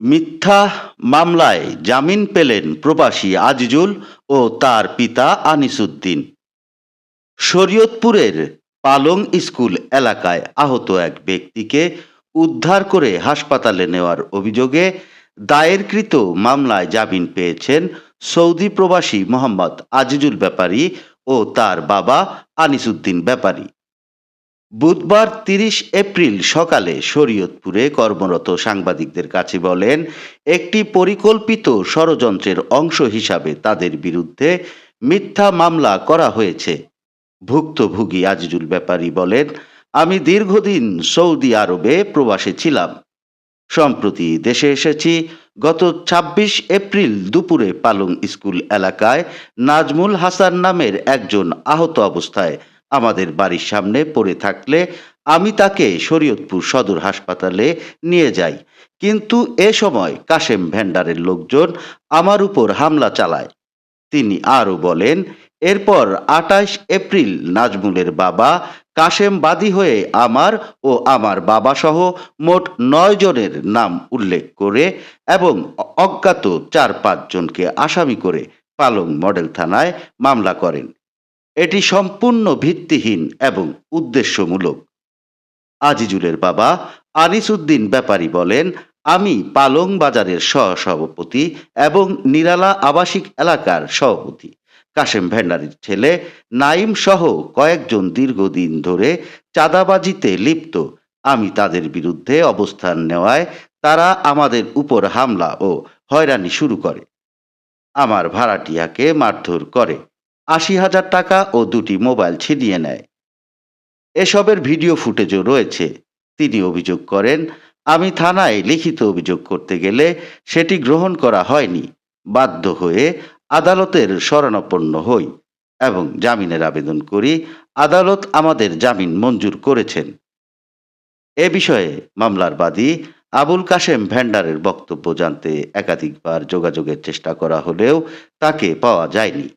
মিথ্যা মামলায় জামিন পেলেন প্রবাসী আজিজুল ও তার পিতা আনিসুদ্দিন। শরীয়তপুরের পালং স্কুল এলাকায় আহত এক ব্যক্তিকে উদ্ধার করে হাসপাতালে নেওয়ার অভিযোগে দায়েরকৃত মামলায় জামিন পেয়েছেন সৌদি প্রবাসী মোহাম্মদ আজিজুল ব্যাপারী ও তার বাবা আনিসুদ্দিন ব্যাপারী। বুধবার তিরিশ এপ্রিল সকালে শরীয়তপুরে কর্মরত সাংবাদিকদের কাছে বলেন, একটি পরিকল্পিত ষড়যন্ত্রের অংশ হিসাবে তাদের বিরুদ্ধে মিথ্যা মামলা করা হয়েছে। ভুক্তভোগী আজিজুল ব্যাপারী বলেন, আমি দীর্ঘদিন সৌদি আরবে প্রবাসে ছিলাম। সম্প্রতি দেশে এসেছি। গত ২৬ এপ্রিল দুপুরে পালং স্কুল এলাকায় নাজমুল হাসান নামের একজন আহত অবস্থায় আমাদের বাড়ির সামনে পড়ে থাকলে আমি তাকে শরীয়তপুর সদর হাসপাতালে নিয়ে যাই। কিন্তু এ সময় কাশেম ভেন্ডারের লোকজন আমার উপর হামলা চালায়। তিনি আরও বলেন, এরপর আটাইশ এপ্রিল নাজমুলের বাবা কাশেম বাদী হয়ে আমার ও আমার বাবা সহ মোট নয় জনের নাম উল্লেখ করে এবং অজ্ঞাত চার পাঁচজনকে আসামি করে পালং মডেল থানায় মামলা করেন। এটি সম্পূর্ণ ভিত্তিহীন এবং উদ্দেশ্যমূলক। আজিজুলের বাবা আনিস উদ্দিন ব্যাপারী বলেন, আমি পালং বাজারের সহসভাপতি এবং নিরালা আবাসিক এলাকার সভাপতি। কাশেম ভ্যান্ডারির ছেলে নাইম সহ কয়েকজন দীর্ঘদিন ধরে চাঁদাবাজিতে লিপ্ত। আমি তাদের বিরুদ্ধে অবস্থান নেওয়ায় তারা আমাদের উপর হামলা ও হয়রানি শুরু করে। আমার ভাড়াটিয়াকে মারধর করে। আশি হাজার টাকা ও দুটি মোবাইল ছিনিয়ে নেয়। এসবের ভিডিও ফুটেজও রয়েছে। তিনি অভিযোগ করেন, আমি থানায় লিখিত অভিযোগ করতে গেলে সেটি গ্রহণ করা হয়নি। বাধ্য হয়ে আদালতের শরণাপন্ন হই এবং জামিনের আবেদন করি। আদালত আমাদের জামিন মঞ্জুর করেছেন। এ বিষয়ে মামলার বাদী আবুল কাশেম ভ্যান্ডারের বক্তব্য জানতে একাধিকবার যোগাযোগের চেষ্টা করা হলেও তাকে পাওয়া যায়নি।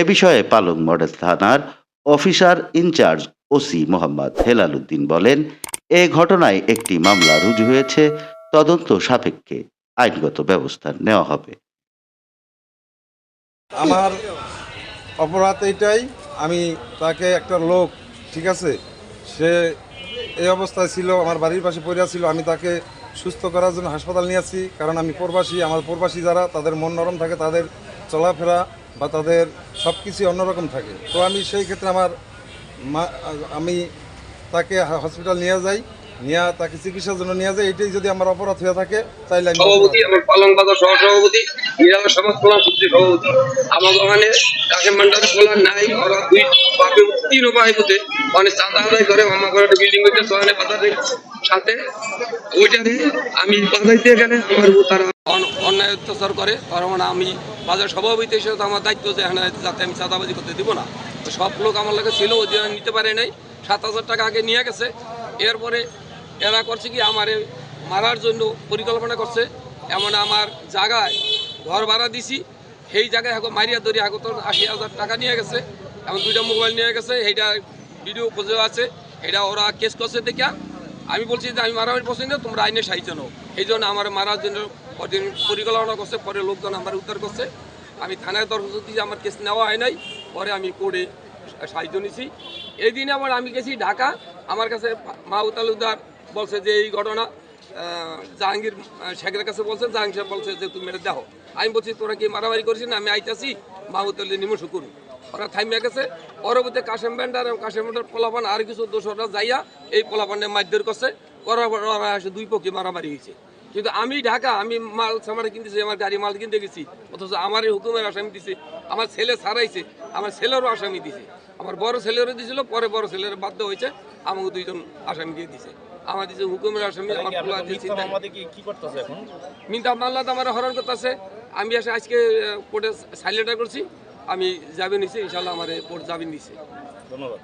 এ বিষয়ে পালং মডেল থানার officer in charge OC Mohammad Helal Uddin বলেন, এ ঘটনায় একটি মামলা রুজু হয়েছে, তদন্ত সাপেক্ষে আইনগত ব্যবস্থা নেওয়া হবে। আমার অপরাধ এইটাই, আমি তাকে একটা লোক, ঠিক আছে, সে এই অবস্থায় ছিল, আমার বাড়ির পাশে পড়ে ছিল, আমি তাকে সুস্থ করার জন্য হাসপাতাল নিয়ে আসছি, কারণ আমি প্রবাসী, আমার প্রবাসী যারা, তাদের মন নরম থাকে, তাদের চলাফেরা বা তাদের সব কিছুই অন্যরকম থাকে। তো আমি সেই ক্ষেত্রে আমার আমি তাকে হসপিটাল নিয়ে যাই, নিয়ে তাকে চিকিৎসার জন্য নিয়ে যাই। এটাই যদি আমার অপরাধ হয়ে থাকে, তাইলে আমি সভাপতি, আমার পালং বাজার সহ সভাপতি নিরালা সমাজ কল্যাণ সমিতি সভাপতি। আমার ওখানে কাশেম ভান্ডার খোলার নাই, ওরা দুই বাপে তিন উপায় হতে মানে চাঁদা আদায় করে আমার ঘরে বিল্ডিং হইতে সোহানে বাজারের সাথে। ওইটারে আমি বাজাইতে গেলে আমার তারা অন্যায় অত্যাচার করে তার মানে আমি বাজার সভাপতি হিসেবে আমার দায়িত্ব যে এখানে যাতে আমি চাঁদাবাজি করতে দিব না। তো সব লোক আমার লাগে ছিল ওই নিতে পারে নাই, সাত হাজার টাকা আগে নিয়ে গেছে। এরপরে এরা করছে কি, আমারে মারার জন্য পরিকল্পনা করছে। এমন আমার জায়গায় ঘর ভাড়া দিছি, সেই জায়গায় এখন মারিয়া ধরি এখন তো আশি হাজার টাকা নিয়ে গেছে এমন দুইটা মোবাইল নিয়ে গেছে, সেইটা ভিডিও খুঁজে আছে এটা ওরা কেস করছে দেখে আমি বলছি যে, আমি মারামারি পছন্দ, তোমরা আইনে সাহায্য নাও। এই জন্য আমার মারার জন্য ওদের পরিকল্পনা করছে, পরে লোকজন আমার উদ্ধার করছে। আমি থানায় দরখাস্ত দিয়ে আমার কেস নেওয়া হয় নাই, পরে আমি কোর্টে সাহায্য নিছি এই দিনে আবার আমি গেছি ঢাকা, আমার কাছে মাহবুব তালুকদার বলছে যে এই ঘটনা জাহাঙ্গীর শেখের কাছে বলছে, জাহাঙ্গীর সাহেব বলছে যে তুমি মেরে দেখো। আমি বলছি, তোরা কি মারামারি করিস না? আমি আইতাছি মাহবুব তালু নিমশ করুন ওরা থাইমিয়া গেছে। পরবর্তী কাশেম ব্যান্ডার এবং কাশেম ব্যান্ডার পোলাপান আর কিছু দোষরা যাইয়া এই পোলাপানে মারধর করছে। করার দুই পক্ষে মারামারি হয়েছে। কিন্তু আমি ঢাকা আমি মাল সামারে কিনতেছি আমার গাড়ি মাল কিনতে গেছি অথচ আমার এই হুকুমের আসামি দিছে আমার ছেলে ছাড়াইছে আমার ছেলেরও আসামি দিছে। আমার বড় ছেলেরও দিছিল পরে বড় ছেলের বাধ্য হয়েছে আমাকে দুইজন আসামি দিয়ে দিছে। আমার দিছে হুকুমের আসামি আমার পোলা দিয়ে চিন্তা আমার হরণ করতেছে আমি এসে আজকে কোর্টে সাইলেন্টার করছি। আমি যাবে নিছি ইনশাল্লাহ আমার কোর্ট যাবেন দিছে ধন্যবাদ।